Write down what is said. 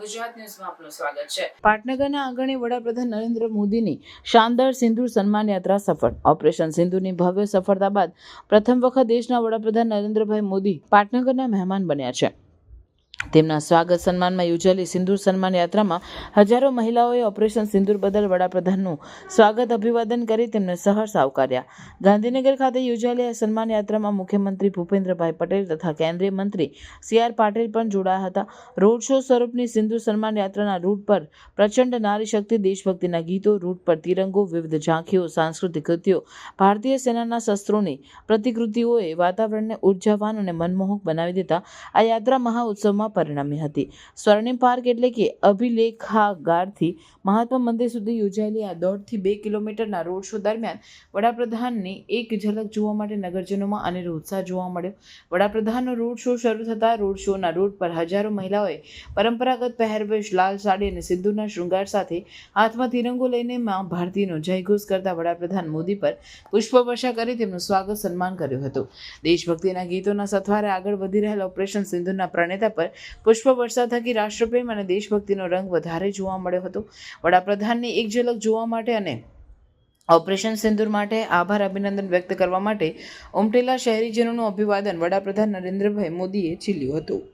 ગુજરાત ન્યૂઝમાં આપનું સ્વાગત છે. પાટનગરના આંગણે વડાપ્રધાન નરેન્દ્ર મોદીની શાનદાર સિંદૂર સન્માન યાત્રા સફળ. ઓપરેશન સિંદૂરની ભવ્ય સફળતા બાદ પ્રથમ વખત દેશના વડાપ્રધાન નરેન્દ્રભાઈ મોદી પાટનગરના મહેમાન બન્યા છે. તેમના સ્વાગત સન્માનમાં યોજાયેલી સિંદૂર સન્માન યાત્રામાં હજારો મહિલાઓએ ઓપરેશન સિંદૂર બદલ વડાપ્રધાનનું સ્વાગત અભિવાદન કરી તેમને સહર્ષ આવકાર્યા ગાંધીનગર ખાતે યોજાયેલી આ સન્માન યાત્રામાં મુખ્યમંત્રી ભૂપેન્દ્રભાઈ પટેલ તથા કેન્દ્રીય મંત્રી સી આર પાટીલ પણ જોડાયા હતા. રોડ શો સ્વરૂપની સિંધુ સન્માન યાત્રાના રૂટ પર પ્રચંડ નારી શક્તિ, દેશભક્તિના ગીતો, રૂટ પર તિરંગો, વિવિધ ઝાંખીઓ, સાંસ્કૃતિક કૃતિઓ ભારતીય સેનાના શસ્ત્રોની પ્રતિકૃતિઓએ વાતાવરણને ઉર્જાવાન અને મનમોહક બનાવી દેતા આ યાત્રા મહાઉત્સવમાં પરિણમી હતી. સ્વર્ણિમ પાર્ક એટલે કે અભિલેખાગારથી મહાત્મા મંદિર સુધી યોજાયેલી આ દોઢથી બે કિલોમીટરના રોડ શો દરમિયાન વડાપ્રધાનની એક ઝલક જોવા માટે નગરજનોમાં અનેરો ઉત્સાહ જોવા મળ્યો. વડાપ્રધાનનો રોડ શો શરૂ થતાં રોડ શોના રોડ પર હજારો મહિલાઓએ પરંપરાગત પહેરવેશ, લાલ સાડી અને સિંદૂરના શૃંગાર સાથે હાથમાં તિરંગો લઈને મા ભારતીનો જયઘોષ કરતા વડાપ્રધાન મોદી પર પુષ્પવર્ષા કરી તેમનું સ્વાગત સન્માન કર્યું હતું. દેશભક્તિના ગીતોના સથવારે આગળ વધી રહેલ ઓપરેશન સિંધુના પ્રણેતા પર પુષ્પવર્ષા થકી રાષ્ટ્રપ્રેમ અને દેશભક્તિનો રંગ વધારે જોવા મળ્યો હતો. વડાપ્રધાનની એક ઝલક જોવા માટે અને ઓપરેશન સિંદૂર માટે આભાર અભિનંદન વ્યક્ત કરવા માટે ઉમટેલા શહેરીજનોનું અભિવાદન વડાપ્રધાન નરેન્દ્રભાઈ મોદીએ ઝીલ્યું હતું.